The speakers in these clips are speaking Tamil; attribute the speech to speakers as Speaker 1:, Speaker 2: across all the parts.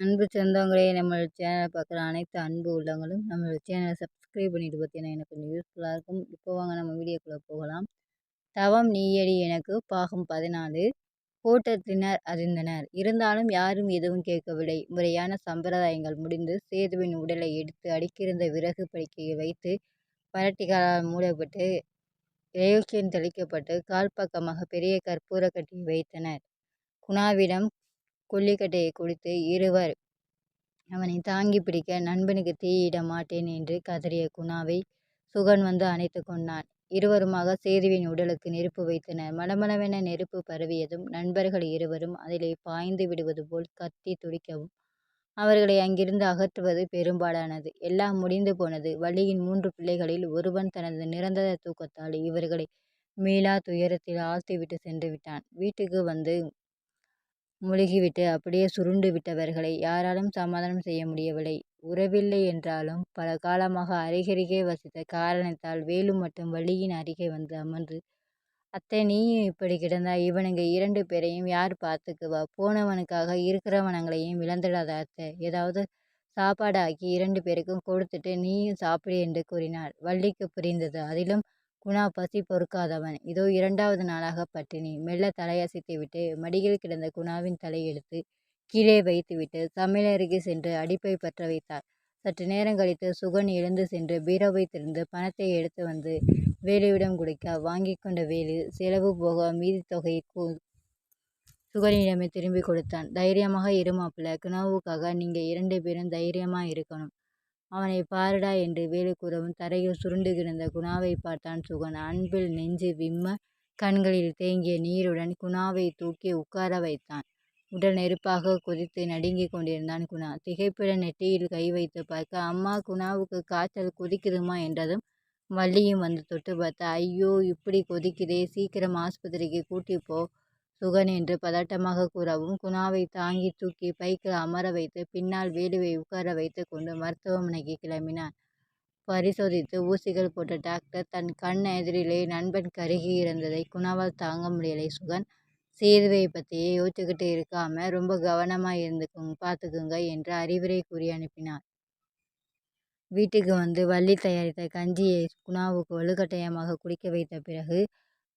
Speaker 1: அன்பு சொந்தங்களே நம்மளோட சேனலை பார்க்குற அனைத்து அன்பு உள்ளவங்களும் நம்மளோட சேனலை சப்ஸ்கிரைப் பண்ணிட்டு பார்த்தீங்கன்னா எனக்கு கொஞ்சம் யூஸ்ஃபுல்லாக இருக்கும். இப்போ வாங்க நம்ம வீடியோக்குள்ளே போகலாம். தவம் நீயடி எனக்கு பாகம் பதினாலு கூட்டத்தினர் அறிந்தனர். இருந்தாலும் யாரும் எதுவும் கேட்கவில்லை. முறையான சம்பிரதாயங்கள் முடிந்து சேதுவின் உடலை எடுத்து அடுக்கியிருந்த விறகு படுக்கையை வைத்து பரட்டிகளால் மூடப்பட்டு இறையோக்கியம் தெளிக்கப்பட்டு கால் பக்கமாக பெரிய கற்பூர கட்டி வைத்தனர். குணாவிடம் கொல்லிக்கட்டையை கொடுத்து இருவர் அவனை தாங்கி பிடிக்க நண்பனுக்கு தீயிட மாட்டேன் என்று கதறிய குணாவை சுகன் வந்து அணைத்து கொண்டான். இருவருமாக சேதுவின் உடலுக்கு நெருப்பு வைத்தனர். மலமளவென நெருப்பு பரவியதும் நண்பர்கள் இருவரும் அதிலே பாய்ந்து விடுவது போல் கத்தி துடிக்கவும் அவர்களை அங்கிருந்து அகற்றுவது பெரும்பாலானது. எல்லாம் முடிந்து போனது. வழியின் மூன்று பிள்ளைகளில் ஒருவன் தனது நிரந்தர தூக்கத்தால் இவர்களை மீளா துயரத்தில் ஆழ்த்திவிட்டு சென்று விட்டான். வீட்டுக்கு வந்து முழுகிவிட்டு அப்படியே சுருண்டு விட்டவர்களை யாராலும் சமாதானம் செய்ய முடியவில்லை. உறவில்லை என்றாலும் பல காலமாக அருகருகே வசித்த காரணத்தால் வேலு மட்டும் வள்ளியின் அருகே வந்து அமர்ந்து, அத்தை நீயும் இப்படி கிடந்தா இவனுங்க இரண்டு பேரையும் யார் பார்த்துக்குவா? போனவனுக்காக இருக்கிறவனங்களையும் இழந்துடாத அத்தை. ஏதாவது சாப்பாடு ஆக்கி இரண்டு பேருக்கும் கொடுத்துட்டு நீயும் சாப்பிடு என்று கூறினார். வள்ளிக்கு புரிந்தது. அதிலும் குணா பசி பொறுக்காதவன். இதோ இரண்டாவது நாளாக பட்டினி. மெல்ல தலையசைத்துவிட்டு மடியில் கிடந்த குணாவின் தலை எடுத்து கீழே வைத்துவிட்டு சமையலறைக்கு சென்று அடிப்பை பற்ற வைத்தார். சற்று நேரம் கழித்து சுகன் எழுந்து சென்று பீரோவை திறந்து பணத்தை எடுத்து வந்து வேலுவிடம் கொடுக்க, வாங்கி கொண்ட வேலு செலவு போக மீதி தொகையை சுகனிடமே திரும்பி கொடுத்தான். தைரியமாக இரு மாப்பிள்ள குணாவுக்காக நீங்கள் இரண்டு பேரும் தைரியமாக இருக்கணும். அவனை பாருடா என்று வேலு கூறவும் தரையில் சுருண்டு கிடந்த குணாவை பார்த்தான் சுகன். அன்பில் நெஞ்சு விம்ம கண்களில் தேங்கிய நீருடன் குணாவை தூக்கி உட்கார வைத்தான். உடல் நெருப்பாக கொதித்து நடுங்கிக் கொண்டிருந்தான் குணா. திகைப்பிட நெற்றியில் கை வைத்து பார்க்க அம்மா குணாவுக்கு காய்ச்சல் கொதிக்குதுமா என்றதும் வள்ளியும் வந்து தொட்டு பார்த்தா ஐயோ இப்படி கொதிக்குதே சீக்கிரம் ஆஸ்பத்திரிக்கு கூட்டி போ சுகன் என்று பதட்டமாக கூறவும் குணாவை தாங்கி தூக்கி பைக்கில் அமர வைத்து பின்னால் வேலுவை உட்கார வைத்து கொண்டு மருத்துவமனைக்கு கிளம்பினார். பரிசோதித்து ஊசிகள் போட்ட டாக்டர் தன் கண் எதிரிலே நண்பன் கருகி இறந்ததை குணாவால் தாங்க முடியலை. சுகன் சேதுவை பத்தியே யோசிச்சுக்கிட்டு இருக்காம ரொம்ப கவனமா இருந்துக்குங்க பார்த்துக்குங்க என்று அறிவுரை கூறி அனுப்பினார். வீட்டுக்கு வந்து வள்ளி தயாரித்த கஞ்சியை குணாவுக்கு வலுக்கட்டாயமாக குடிக்க வைத்த பிறகு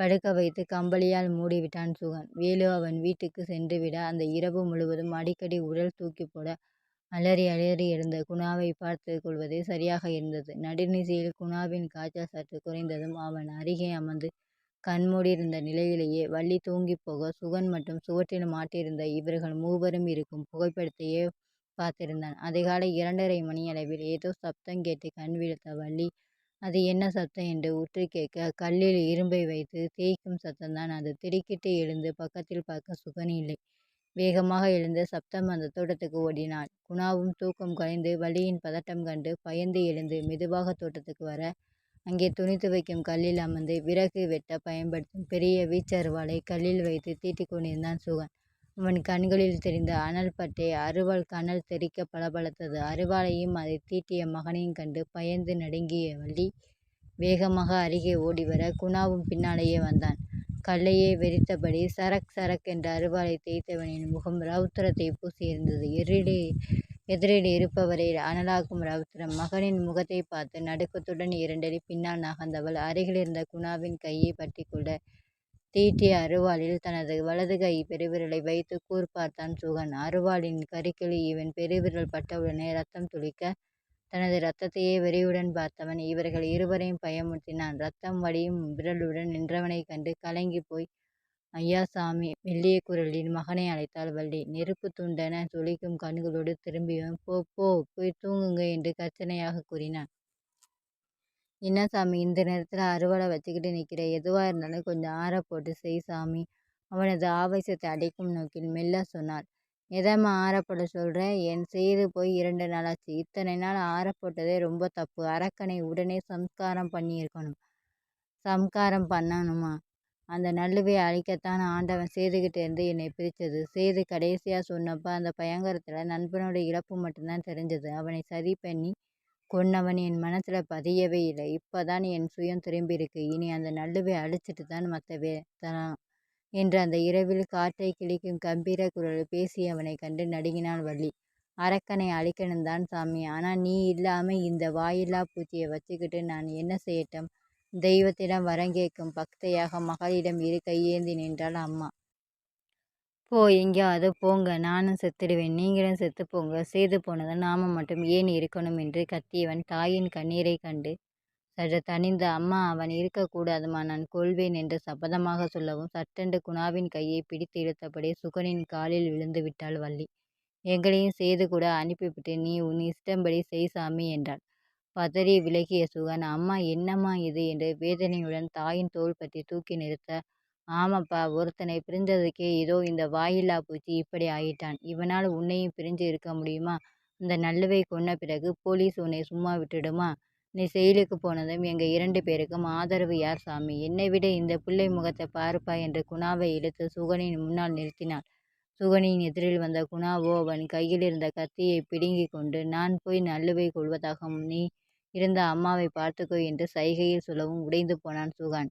Speaker 1: படுக்க வைத்து கம்பளியால் மூடிவிட்டான் சுகன். வேலு அவன் வீட்டுக்கு சென்றுவிட அந்த இரவு முழுவதும் அடிக்கடி உடல் தூக்கி போட அலறி அலறி எழுந்த குணாவை பார்த்து கொள்வதே சரியாக இருந்தது. நடுநிசியில் குணாவின் காய்ச்சல் சற்று குறைந்ததும் அவன் அருகே அமர்ந்து கண்மூடியிருந்த நிலையிலேயே வள்ளி தூங்கிப் போக சுகன் மட்டும் சுவற்றில் மாட்டியிருந்த இவர்கள் மூவரும் இருக்கும் புகைப்படத்தையே பார்த்திருந்தான். அதிகாலை இரண்டரை மணியளவில் ஏதோ சப்தம் கேட்டு கண் விழித்த வள்ளி அது என்ன சத்தம் என்று உற்று கேட்க கல்லில் இரும்பை வைத்து தேய்க்கும் சத்தம்தான் அது. திடுக்கிட்டு எழுந்து பக்கத்தில் பார்க்க சுகன் இல்லை. வேகமாக எழுந்து சப்தம் அந்த தோட்டத்துக்கு ஓடினாள். குணாவும் தூக்கம் கலைந்து வலியின் பதட்டம் கண்டு பயந்து எழுந்து மெதுவாக தோட்டத்துக்கு வர, அங்கே துணி துவைக்கும் கல்லில் அமர்ந்து விறகு வெட்ட பயன்படுத்தும் பெரிய வீச்சருவாளை கல்லில் வைத்து தீட்டிக் கொண்டிருந்தான் சுகன். அவன் கண்களில் தெரிந்த அனல் பட்டை அருவாள் கனல் தெறிக்க பளபளத்தது. அருவாளையும் அதைத் தீட்டிய மகனையும் கண்டு பயந்து நடுங்கிய வள்ளி வேகமாக அருகே ஓடிவர குணாவும் பின்னாலேயே வந்தான். கல்லையே வெறித்தபடி சரக் சரக் என்ற அருவாளைத் தேய்த்தவனின் முகம் ரவுத்திரத்தைப் பூசியிருந்தது. எதிரில் இருப்பவரை அனலாக்கும் ரவுத்திரம். மகனின் முகத்தைப் பார்த்து நடுக்கத்துடன் இரண்டடி பின்னால் நகர்ந்தவள் அருகிலிருந்த குணாவின் கையைப் பற்றிக்கொள்ள தீட்டிய அருவாளில் தனது வலது கை பெருவிரலை வைத்து கூர் பார்த்தான் சுகன். அருவாளின் கருக்கில் இவன் பெருவிரல் பட்டவுடனே ரத்தம் துளிக்க, தனது ரத்தத்தையே வெறியுடன் பார்த்தவன் இவர்கள் இருவரையும் பயமுறுத்தினான். ரத்தம் வடியும் விரலுடன் நின்றவனைக் கண்டு கலங்கிப் போய் ஐயா சாமி மெல்லிய குரலில் மகனை அழைத்தாள் வள்ளி. நெருப்புத் துண்டென ஜொலிக்கும் கண்களோடு திரும்பியவன் போ போ போய் தூங்குங்க என்று கர்ஜனையாகக் கூறினான். என்ன சாமி இந்த நேரத்தில் அருவாளை வச்சுக்கிட்டு நிற்கிற எதுவாக இருந்தாலும் கொஞ்சம் ஆற போட்டு செய் சாமி அவனது ஆவேசத்தை அடைக்கும் நோக்கில் மெல்ல சொன்னார் எதம்மா ஆறப்பட சொல்கிற என் செய்து போய் இரண்டு நாளாச்சு. இத்தனை நாள் ஆறப்போட்டதே ரொம்ப தப்பு. அரக்கனை உடனே சம்ஸ்காரம் பண்ணியிருக்கணும். சம்ஸ்காரம் பண்ணணுமா? அந்த நல்லுவை அழிக்கத்தான் ஆண்டவன் சேதுகிட்ட இருந்து என்னை பிரித்தது சேது கடைசியாக சொன்னப்போ அந்த பயங்கரத்தில் நண்பனோட இழப்பு மட்டும்தான் தெரிஞ்சது. அவனை சரி பண்ணி கொன்னவன் என் மனசில் பதியவே இல்லை. இப்போ தான் என் சுயம் திரும்பியிருக்கு. இனி அந்த நல்லுவை அழிச்சிட்டு தான் மற்றவே தரான் என்று அந்த இரவில் காற்றை கிழிக்கும் கம்பீர குரல் பேசியவனை கண்டு நடுங்கினாள் வள்ளி. அரக்கனை அழிக்கணும் தான் சாமி ஆனால் நீ இல்லாமல் இந்த வாயில்லா பூச்சியை வச்சுக்கிட்டு நான் என்ன செய்யட்டும் தெய்வத்திடம் வரங்கேற்கும் பக்தையாக மகளிடம் இரு கையேந்தி நின்றாள் அம்மா போ எங்கேயாவது போங்க. நானும் செத்துடுவேன். நீங்களும் செத்து போங்க. செய்து போனது நாம மட்டும் ஏன் இருக்கணும் என்று கத்தியவன் தாயின் கண்ணீரை கண்டு சற்று தணிந்த அம்மா அவன் இருக்கக்கூடாதுமா? நான் கொள்வேன் என்று சபதமாக சொல்லவும் சட்டென்று குணாவின் கையை பிடித்து இழுத்தபடி சுகனின் காலில் விழுந்து விட்டாள் வள்ளி. எங்களையும் செய்து கூட அனுப்பிவிட்டு நீ உன் இஷ்டம்படி செய் சாமி என்றாள். பதறி விலகிய சுகன் அம்மா என்னம்மா இது என்று வேதனையுடன் தாயின் தோள் பற்றி தூக்கி நிறுத்த ஆமாப்பா. ஒருத்தனை பிரிஞ்சதுக்கே இதோ இந்த வாயில்லா பூச்சி இப்படி ஆயிட்டான். இவனால் உன்னையும் பிரிஞ்சு இருக்க முடியுமா? அந்த நல்லவை கொன்ன பிறகு போலீஸ் உன்னை சும்மா விட்டுடுமா? நீ செயலுக்கு போனதும் எங்கள் இரண்டு பேருக்கும் ஆதரவு யார் சாமி? என்னை விட இந்த பிள்ளை முகத்தை பார்ப்பா என்று குணாவை இழுத்து சுகனின் முன்னால் நிறுத்தினாள். சுகனின் எதிரில் வந்த குணாவோ அவன் கையில் இருந்த கத்தியை பிடுங்கி கொண்டு நான் போய் நல்லுவை கொள்வதாகவும் நீ இருந்த அம்மாவை பார்த்துக்கோ என்று சைகையில் சொல்லவும் உடைந்து போனான் சுகன்.